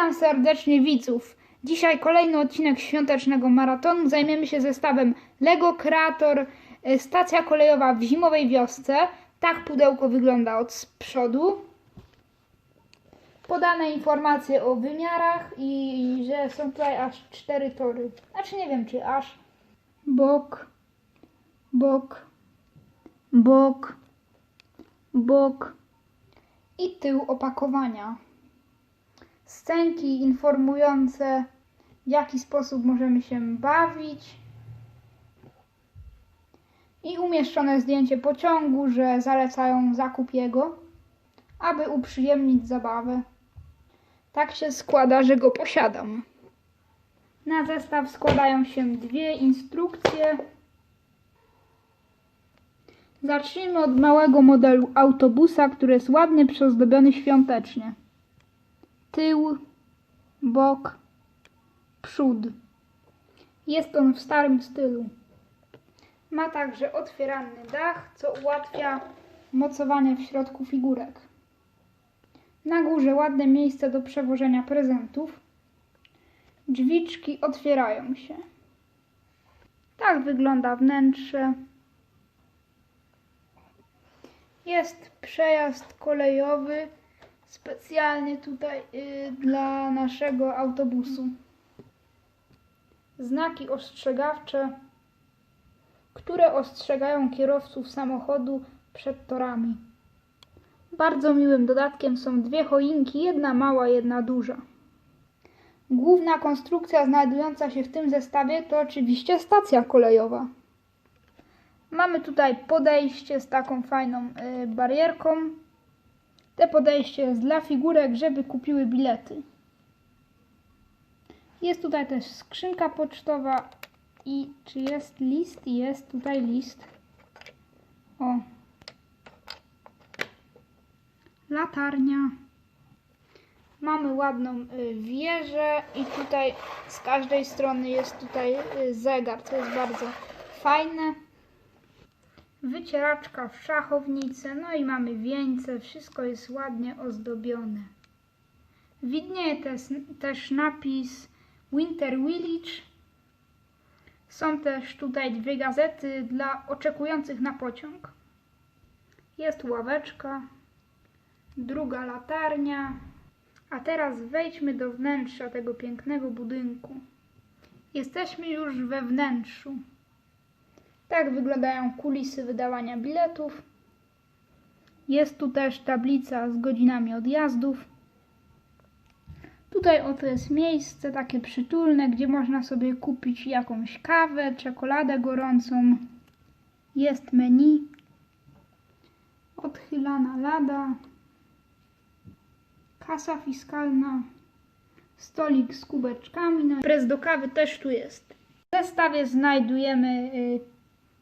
Witam serdecznie widzów. Dzisiaj kolejny odcinek świątecznego maratonu. Zajmiemy się zestawem Lego Creator y, stacja kolejowa w zimowej wiosce. Tak pudełko wygląda od przodu. Podane informacje o wymiarach i że są tutaj aż cztery tory. Znaczy nie wiem czy aż. Bok, bok, bok, bok i tył opakowania scenki informujące, w jaki sposób możemy się bawić. I umieszczone zdjęcie pociągu, że zalecają zakup jego, aby uprzyjemnić zabawę. Tak się składa, że go posiadam. Na zestaw składają się dwie instrukcje. Zacznijmy od małego modelu autobusa, który jest ładnie przyozdobiony świątecznie tył, bok, przód. Jest on w starym stylu. Ma także otwierany dach, co ułatwia mocowanie w środku figurek. Na górze ładne miejsce do przewożenia prezentów. Drzwiczki otwierają się. Tak wygląda wnętrze. Jest przejazd kolejowy specjalnie tutaj y, dla naszego autobusu. Znaki ostrzegawcze, które ostrzegają kierowców samochodu przed torami. Bardzo miłym dodatkiem są dwie choinki, jedna mała, jedna duża. Główna konstrukcja znajdująca się w tym zestawie to oczywiście stacja kolejowa. Mamy tutaj podejście z taką fajną y, barierką, te podejście jest dla figurek, żeby kupiły bilety. Jest tutaj też skrzynka pocztowa i czy jest list? Jest tutaj list. O. Latarnia. Mamy ładną y, wieżę i tutaj z każdej strony jest tutaj y, zegar, co jest bardzo fajne wycieraczka w szachownicę, no i mamy wieńce, wszystko jest ładnie ozdobione. Widnieje też, też napis Winter Village. Są też tutaj dwie gazety dla oczekujących na pociąg. Jest ławeczka, druga latarnia. A teraz wejdźmy do wnętrza tego pięknego budynku. Jesteśmy już we wnętrzu. Tak wyglądają kulisy wydawania biletów. Jest tu też tablica z godzinami odjazdów. Tutaj oto jest miejsce takie przytulne, gdzie można sobie kupić jakąś kawę, czekoladę gorącą. Jest menu. Odchylana lada. Kasa fiskalna. Stolik z kubeczkami. Pres do kawy też tu jest. W zestawie znajdujemy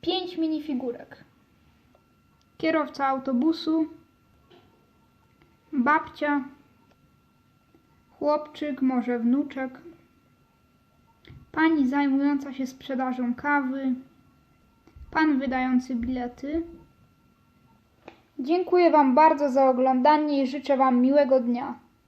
5 minifigurek. Kierowca autobusu, babcia, chłopczyk, może wnuczek, pani zajmująca się sprzedażą kawy, pan wydający bilety. Dziękuję Wam bardzo za oglądanie i życzę Wam miłego dnia.